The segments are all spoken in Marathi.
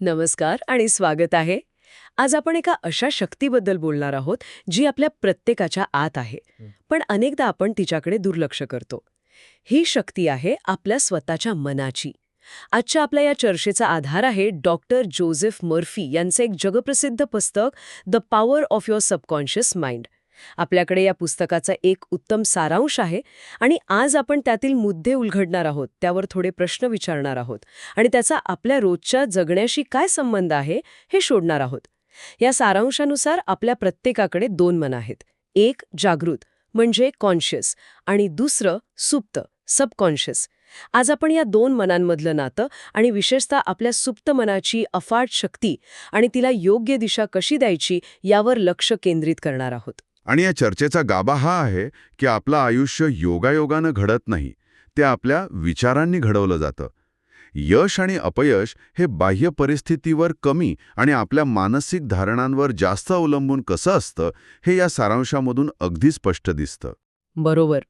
नमस्कार आणि स्वागत आहे. आज आपण एका अशा शक्तीबद्दल बोलणार आहोत जी आपल्या प्रत्येकाच्या आत आहे. पण अनेकदा आपण तिच्याकडे दुर्लक्ष करतो. ही शक्ती आहे आपल्या स्वतःच्या मनाची. आजच्या आपल्या या चर्चेचा आधार आहे डॉक्टर जोझेफ मर्फी यांचं एक जगप्रसिद्ध पुस्तक the power of your subconscious mind. आपल्याकडे या पुस्तकाचा एक उत्तम सारांश आहे आणि आज आपण त्यातील मुद्दे उलघडणार आहोत त्यावर थोडे प्रश्न विचारणार आहोत आणि त्याचा आपल्या रोजच्या जगण्याशी काय संबंध आहे हे शोधणार आहोत. या सारांशानुसार आपल्या प्रत्येकाकडे दोन मन आहेत. एक जागृत म्हणजे कॉन्शियस आणि दुसरं सुप्त सबकॉन्शियस आज आपण या दोन मनांमधलं नातं आणि विशेषतः आपल्या सुप्त मनाची अफाट शक्ती आणि तिला योग्य दिशा कशी द्यायची यावर लक्ष केंद्रित करणार आहोत. आणि या चर्चेचा गाभा हा आहे की आपलं आयुष्य योगायोगानं घडत नाही ते आपल्या विचारांनी घडवलं जातं. यश आणि अपयश हे बाह्य परिस्थितीवर कमी आणि आपल्या मानसिक धारणांवर जास्त अवलंबून कसं असतं हे या सारांशामधून अगदी स्पष्ट दिसतं. बरोबर.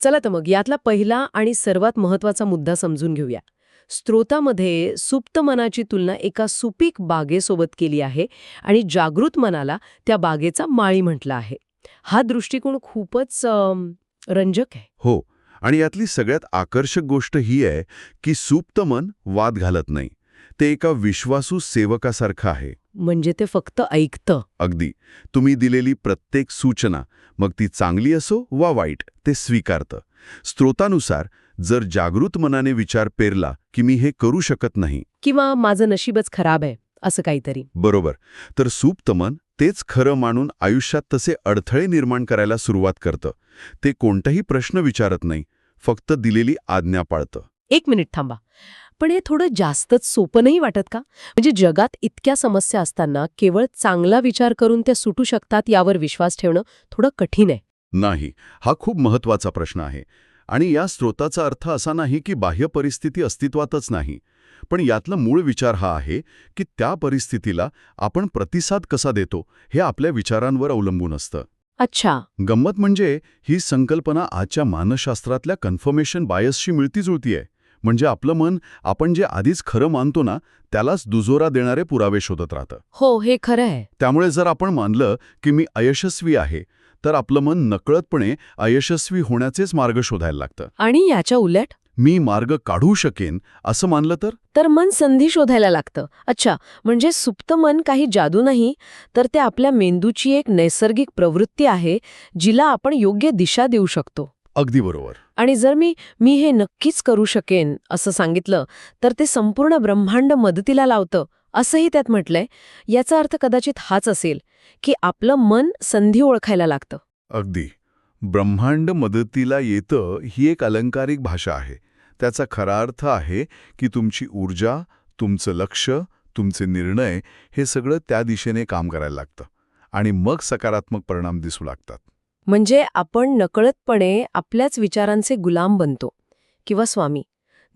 चला तर मग यातला पहिला आणि सर्वात महत्त्वाचा मुद्दा समजून घेऊया. स्त्रोतामध्ये सुप्त मनाची तुलना एका सुपीक बागेसोबत केली आहे आणि जागृत मनाला त्या बागेचा माळी म्हटलं आहे. हा दृष्टिकोन खूपच रंजक आहे. हो. आणि यातली सगळ्यात आकर्षक गोष्ट ही आहे की सुप्त मन वाद घालत नाही. ते एका विश्वासू सेवकासारखं आहे. म्हणजे ते फक्त ऐकतं. अगदी. तुम्ही दिलेली प्रत्येक सूचना मग ती चांगली असो वा वाईट ते स्वीकारतं. स्त्रोतानुसार जर जागृत मनाने विचार पेरला की मी हे करू शकत नाही. किंवा माझं नशीबच खराब आहे. असं काहीतरी. बरोबर. तर सुप्त मन तेच खरं मानून आयुष्यात तसे अडथळे निर्माण करायला सुरुवात करतं. ते कोणताही प्रश्न विचारत नाही फक्त दिलेली आज्ञा पाळतं. एक मिनिट थांबा. पण हे थोडं जास्तच सोपं नाही वाटत का? म्हणजे जगात इतक्या समस्या असताना केवळ चांगला विचार करून त्या सुटू शकतात यावर विश्वास ठेवणं थोडं कठीण आहे. नाही हा खूप महत्त्वाचा प्रश्न आहे. आणि या स्रोताचा अर्थ असा नाही की बाह्य परिस्थिती अस्तित्वातच नाही. पण यातला मूळ विचार हा आहे की त्या परिस्थितीला आपण प्रतिसाद कसा देतो हे आपल्या विचारांवर अवलंबून असतं. अच्छा. गंमत म्हणजे ही संकल्पना आजच्या मानसशास्त्रातल्या कन्फर्मेशन बायसशी मिळती जुळती आहे. म्हणजे आपलं मन आपण जे आधीच खरं मानतो ना त्यालाच दुजोरा देणारे पुरावे शोधत राहतं. हो हे खरं आहे. त्यामुळे जर आपण मानलं की मी अयशस्वी आहे तर आपलं मन नकळतपणे अयशस्वी होण्याचेच मार्ग शोधायला लागतं. आणि याच्या उलट? मी मार्ग काढू शकेन असं मानलं तर? तर मन संधी शोधायला लागतं. अच्छा म्हणजे सुप्त मन काही जादू नाही तर ते आपल्या मेंदूची एक नैसर्गिक प्रवृत्ती आहे जिला आपण योग्य दिशा देऊ शकतो. अगदी बरोबर. आणि जर मी मी हे नक्कीच करू शकेन असं सांगितलं तर ते संपूर्ण ब्रह्मांड मदतीला लावतं असंही त्यात म्हटलंय. याचा अर्थ कदाचित हाच असेल की आपलं मन संधी ओळखायला लागतं. अगदी. ब्रह्मांड मदतीला येतं ही एक अलंकारिक भाषा आहे. त्याचा खरा अर्थ आहे की तुमची ऊर्जा तुमचं लक्ष तुमचे निर्णय हे सगळं त्या दिशेने काम करायला लागतं आणि मग सकारात्मक परिणाम दिसू लागतात. म्हणजे आपण नकळतपणे आपल्याच विचारांचे गुलाम बनतो किंवा स्वामी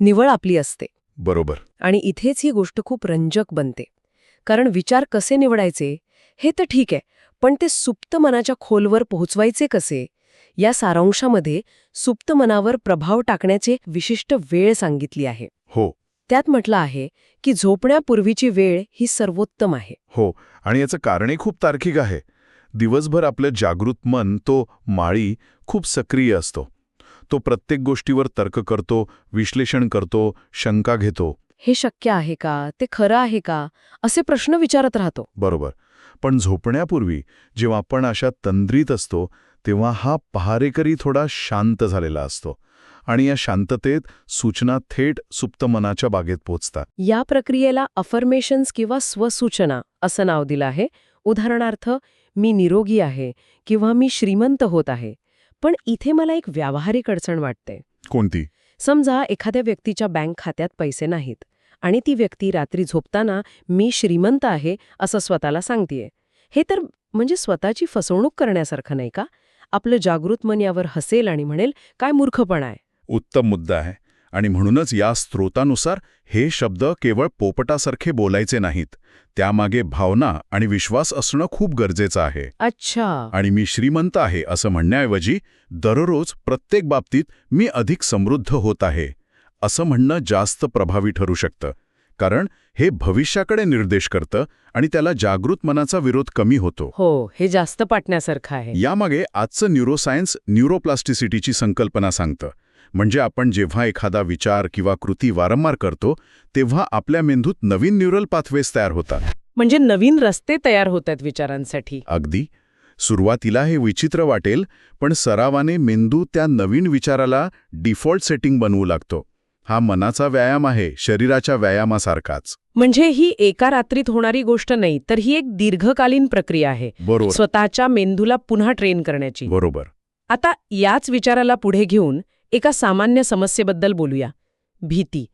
निवळ आपली असते. बरोबर. आणि इथेच ही गोष्ट खूप रंजक बनते. कारण विचार कसे निवडायचे हे तर ठीक आहे पण ते सुप्त मनाच्या खोलवर पोहोचवायचे कसे? या सारांशामध्ये सुप्त मनावर प्रभाव टाकण्याचे विशिष्ट वेळ सांगितली आहे. हो. त्यात म्हटलं आहे की झोपण्यापूर्वीची वेळ ही सर्वोत्तम आहे. हो आणि याचं कारणही खूप तार्किक आहे. दिवसभर आपलं जागृत मन तो माळी खूप सक्रिय असतो. तो प्रत्येक गोष्टीवर तर्क करतो विश्लेषण करतो शंका घेतो. हे शक्य आहे का? ते खरं आहे का? असे प्रश्न विचारत राहतो. बरोबर. पण झोपण्यापूर्वी जेव्हा आपण अशा तंद्रीत असतो तेव्हा हा पहारेकरी थोडा शांत झालेला असतो आणि या शांततेत सूचना थेट सुप्त मनाच्या बागेत पोचतात. या प्रक्रियेला अफर्मेशन्स किंवा स्वसूचना असं नाव दिलं आहे. उदाहरणार्थ मी निरोगी आहे किंवा मी श्रीमंत होत आहे पण इथे मला एक व्यावहारिक अडचण वाटते. कोणती? समजा एखाद्या व्यक्तीच्या बँक खात्यात पैसे नाहीत आणि ती व्यक्ती रात्री झोपताना मी श्रीमंत आहे असं स्वतःला सांगतेय. हे तर म्हणजे स्वतःची फसवणूक करण्यासारखं नाही का? आपलं जागृत मन यावर हसेल आणि म्हणेल काय मूर्खपणा आहे. उत्तम मुद्दा आहे. आणि म्हणूनच या स्त्रोतानुसार हे शब्द केवळ पोपटासारखे बोलायचे नाहीत. त्यामागे भावना आणि विश्वास असणं खूप गरजेचं आहे. अच्छा. आणि मी श्रीमंत आहे असं म्हणण्याऐवजी दररोज प्रत्येक बाबतीत मी अधिक समृद्ध होत आहे. असं म्हणणं जास्त प्रभावी ठरू शकतं. कारण हे भविष्याकडे निर्देश करतं आणि त्याला जागृत मनाचा विरोध कमी होतो. हो हे जास्त पाटण्यासारखं आहे. यामागे आजचं न्यूरोसायन्स न्यूरोप्लास्टिसिटीची संकल्पना सांगतं. म्हणजे आपण जेव्हा एखादा विचार किंवा कृती वारंवार करतो तेव्हा आपल्या मेंदूत नवीन न्यूरल पाथवेज तयार होतात. म्हणजे नवीन रस्ते तयार होत आहेत विचारांसाठी. अगदी. सुरुवातीला हे विचित्र वाटेल पण सरावाने मेंदू त्या नवीन विचाराला डिफॉल्ट सेटिंग बनवू लागतो. हा मनाचा व्यायाम आहे शरीराच्या व्यायामासारखाच. म्हणजे ही एका रात्रीत होणारी गोष्ट नाही तर ही एक दीर्घकालीन प्रक्रिया आहे. बरोबर. स्वतःच्या मेंदूला पुन्हा ट्रेन करण्याची. बरोबर. आता याच विचाराला पुढे घेऊन एका सामान्य समस्येबद्दल बोलूया. भीती.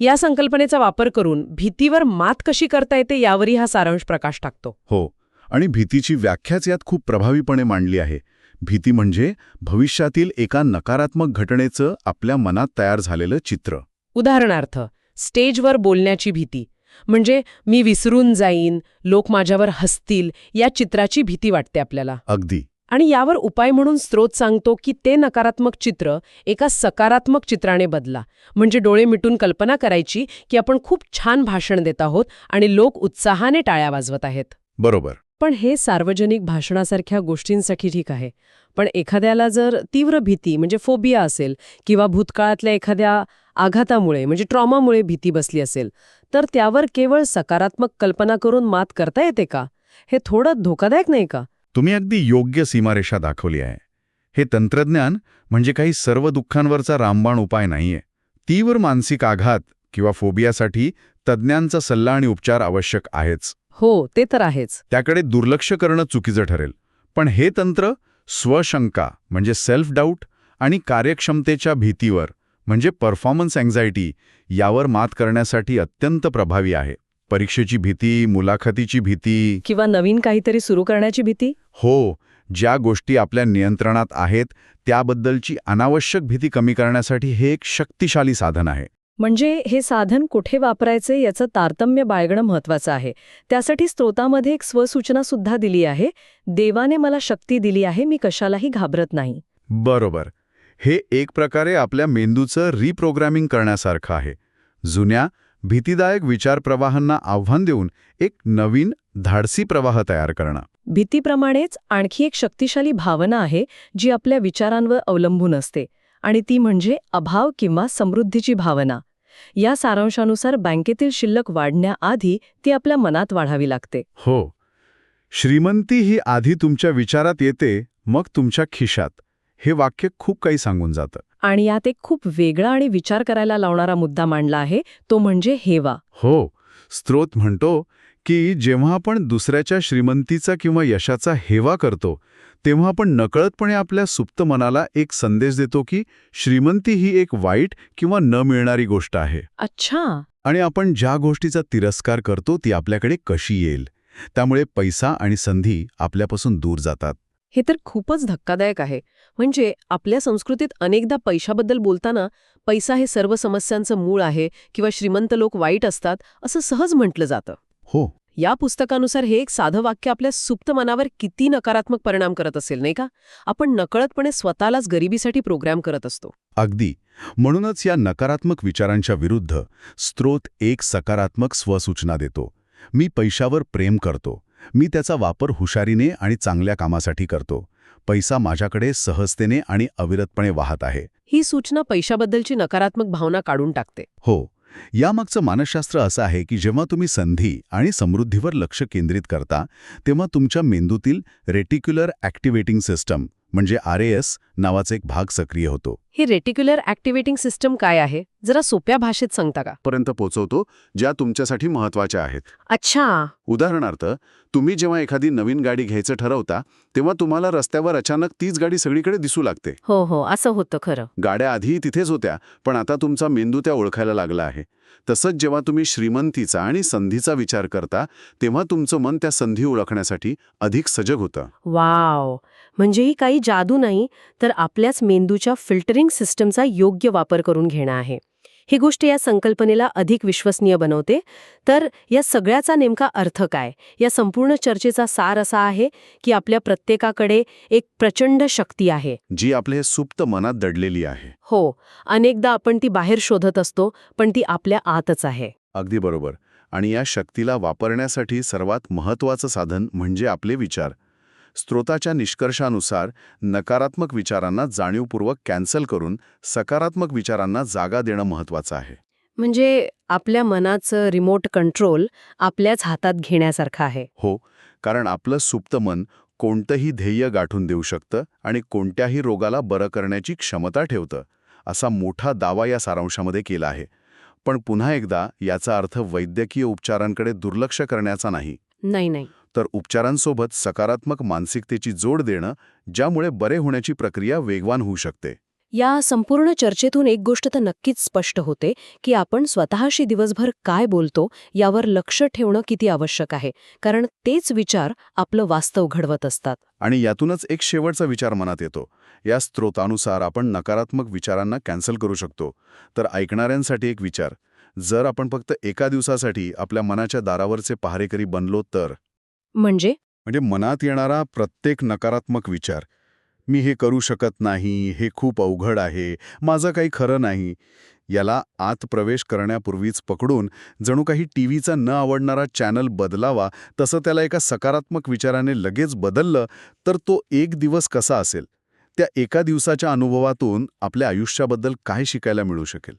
या संकल्पनेचा वापर करून भीतीवर मात कशी करता येते यावरही हा सारांश प्रकाश टाकतो. हो. आणि भीतीची व्याख्याच यात खूप प्रभावीपणे मांडली आहे. भीती म्हणजे भविष्यातील एका नकारात्मक घटनेचं आपल्या मनात तयार झालेलं चित्र. उदाहरणार्थ स्टेजवर बोलण्याची भीती. म्हणजे मी विसरून जाईन लोक माझ्यावर हसतील या चित्राची भीती वाटते आपल्याला. अगदी. आणि यावर उपाय म्हणून स्रोत सांगतो की ते नकारात्मक चित्र एका सकारात्मक चित्राने बदला. म्हणजे डोळे मिटून कल्पना करायची की आपण खूप छान भाषण देत आहोत आणि लोक उत्साहाने टाळ्या वाजवत आहेत. बरोबर. पण हे सार्वजनिक भाषणासारख्या गोष्टींसाठी ठीक आहे. पण एखाद्याला जर तीव्र भीती म्हणजे फोबिया असेल किंवा भूतकाळातल्या एखाद्या आघातामुळे म्हणजे ट्रॉमामुळे भीती बसली असेल तर त्यावर केवळ सकारात्मक कल्पना करून मात करता येते का? हे थोडं धोकादायक नाही का? तुम्ही अगदी योग्य सीमारेषा दाखवली आहे. हे तंत्रज्ञान म्हणजे काही सर्व दुःखांवरचा रामबाण उपाय नाहीये. तीव्र मानसिक आघात किंवा फोबियासाठी तज्ज्ञांचा सल्ला आणि उपचार आवश्यक आहेच. हो ते तर आहेच. त्याकडे दुर्लक्ष करणं चुकीचं ठरेल. पण हे तंत्र स्वशंका म्हणजे सेल्फ डाऊट आणि कार्यक्षमतेच्या भीतीवर म्हणजे परफॉर्मन्स अँझायटी यावर मात करण्यासाठी अत्यंत प्रभावी आहे. परीक्षेची भीती मुलाखतीची भीती. किंवा नवीन काहीतरी सुरू करण्याची भीती? हो ज्या गोष्टी आपल्या नियंत्रणात आहेत त्याबद्दलची अनावश्यक भीती कमी करण्यासाठी हे एक शक्तिशाली साधन आहे. म्हणजे हे साधन कुठे वापरायचे याचं तारतम्य बाळगणं महत्वाचं आहे. त्यासाठी स्त्रोतामध्ये एक स्वसूचना सुद्धा दिली आहे. देवाने मला शक्ती दिली आहे मी कशालाही घाबरत नाही. बरोबर. हे एक प्रकारे आपल्या मेंदूचं रिप्रोग्रॅमिंग करण्यासारखं आहे. जुन्या भीतीदायक विचारप्रवाहांना आव्हान देऊन एक नवीन धाडसी प्रवाह तयार करणं. भीतीप्रमाणेच आणखी एक शक्तिशाली भावना आहे जी आपल्या विचारांवर अवलंबून असते. आणि ती म्हणजे अभाव किंवा समृद्धीची भावना. या सारांशानुसार बँकेतील शिल्लक वाढण्याआधी ती आपल्या मनात वाढावी लागते. हो. श्रीमंती ही आधी तुमच्या विचारात येते मग तुमच्या खिशात. हे वाक्य खूप काही सांगून जातं. आणि यात एक खूप वेगळा आणि विचार करायला लावणारा मुद्दा मांडला आहे तो म्हणजे हेवा. हो. स्त्रोत म्हणतो की जेव्हा आपण दुसऱ्याच्या श्रीमंतीचा किंवा यशाचा हेवा करतो तेव्हा आपण नकळतपणे आपल्या सुप्त मनाला एक संदेश देतो की श्रीमंती ही एक वाईट किंवा न मिळणारी गोष्ट आहे. अच्छा. आणि आपण ज्या गोष्टीचा तिरस्कार करतो ती आपल्याकडे कशी येईल? त्यामुळे पैसा आणि संधी आपल्यापासून दूर जातात. हे तर खूपच धक्कादायक आहे. म्हणजे आपल्या संस्कृतीत अनेकदा पैशाबद्दल बोलताना पैसा हे सर्व समस्यांचं मूळ आहे किंवा श्रीमंत लोक वाईट असतात असं सहज म्हटलं जातं. हो. या पुस्तकानुसार हे एक साधं वाक्य आपल्या सुप्त मनावर किती नकारात्मक परिणाम करत असेल नाही का? आपण नकळतपणे स्वतःलाच गरिबीसाठी प्रोग्राम करत असतो. अगदी. म्हणूनच या नकारात्मक विचारांच्या विरुद्ध स्त्रोत एक सकारात्मक स्वसूचना देतो. मी पैशावर प्रेम करतो. मी त्याचा वापर हुशारीने आणि चांगल्या कामासाठी करतो. पैसा माझ्याकडे सहजतेने आणि अविरतपणे वाहत आहे. ही सूचना पैशाबद्दलची नकारात्मक भावना काढून टाकते. हो. यामागचं मानसशास्त्र असं आहे की जेव्हा तुम्ही संधी आणि समृद्धीवर लक्ष केंद्रित करता तेव्हा तुमच्या मेंदूतील रेटिक्युलर ॲक्टिवेटिंग सिस्टम म्हणजे आर नावाचा एक भाग सक्रिय होतो. ही रेटिक्युलर ॲक्टिवेटिंग सिस्टम काय आहे? जरा सोप्या भाषेत सांगता का? पर्यंत पोहोचवतो ज्या तुमच्यासाठी महत्त्वाच्या आहेत. अच्छा. उदाहरणार्थ तुम्ही जेव्हा एखादी नवीन गाडी घ्यायचं ठरवता तेव्हा तुम्हाला रस्त्यावर अचानक तीच गाडी सगळीकडे दिसू लागते. हो हो असं होतं खरं. गाड्या आधी तिथेच होत्या पण आता तुमचा मेंदू त्या ओळखायला लागला आहे. तसंच जेव्हा तुम्ही श्रीमंतीचा आणि संधीचा विचार करता तेव्हा तुमचं मन त्या संधी ओळखण्यासाठी अधिक सजग होतं. वाव. म्हणजे ही काही जादू नाही तर आपल्याच मेंदूच्या फिल्टरिंग सिस्टमचा योग्य वापर करून घेणं आहे. ही गोष्ट या संकल्पनेला अधिक विश्वसनीय बनवते. तर या सगळ्याचा नेमका अर्थ काय? या संपूर्ण चर्चेचा सार असा आहे की आपल्या प्रत्येकाकडे एक प्रचंड शक्ती आहे. जी आपले सुप्त मनात दडलेली आहे. हो अनेकदा आपण ती बाहेर शोधत असतो पण ती आपल्या आतच आहे. अगदी बरोबर. आणि या शक्तीला वापरण्यासाठी सर्वात महत्त्वाचं साधन म्हणजे आपले विचार. स्रोताच्या निष्कर्षानुसार नकारात्मक विचारांना जाणीवपूर्वक कॅन्सल करून सकारात्मक विचारांना जागा देणं महत्त्वाचं आहे. म्हणजे आपल्या मनाचं रिमोट कंट्रोल आपल्याच हातात घेण्यासारखं आहे. हो कारण आपलं सुप्त मन कोणतंही ध्येय गाठून देऊ शकतं आणि कोणत्याही रोगाला बरं करण्याची क्षमता ठेवतं असा मोठा दावा या सारांशामध्ये केला आहे. पण पुन्हा एकदा याचा अर्थ वैद्यकीय उपचारांकडे दुर्लक्ष करण्याचा नाही. नाही नाही. तर उपचारांसोबत सकारात्मक मानसिकतेची जोड देणं ज्यामुळे बरे होण्याची प्रक्रिया वेगवान होऊ शकते. या संपूर्ण चर्चेतून एक गोष्ट तर नक्कीच स्पष्ट होते की आपण स्वतःशी दिवसभर काय बोलतो यावर लक्ष ठेवणं किती आवश्यक आहे. कारण तेच विचार आपलं वास्तव घडवत असतात. आणि यातूनच एक शेवटचा विचार मनात येतो. या स्त्रोतानुसार आपण नकारात्मक विचारांना कॅन्सल करू शकतो. तर ऐकणाऱ्यांसाठी एक विचार. जर आपण फक्त एका दिवसासाठी आपल्या मनाच्या दारावरचे पहारेकरी बनलो तर म्हणजे? म्हणजे मनात येणारा प्रत्येक नकारात्मक विचार मी हे करू शकत नाही हे खूप अवघड आहे माझं काही खरं नाही याला आत प्रवेश करण्यापूर्वीच पकडून जणू काही टीव्हीचा न आवडणारा चॅनल बदलावा तसं त्याला एका सकारात्मक विचाराने लगेच बदललं तर तो एक दिवस कसा असेल? त्या एका दिवसाच्या अनुभवातून आपल्या आयुष्याबद्दल काय शिकायला मिळू शकेल?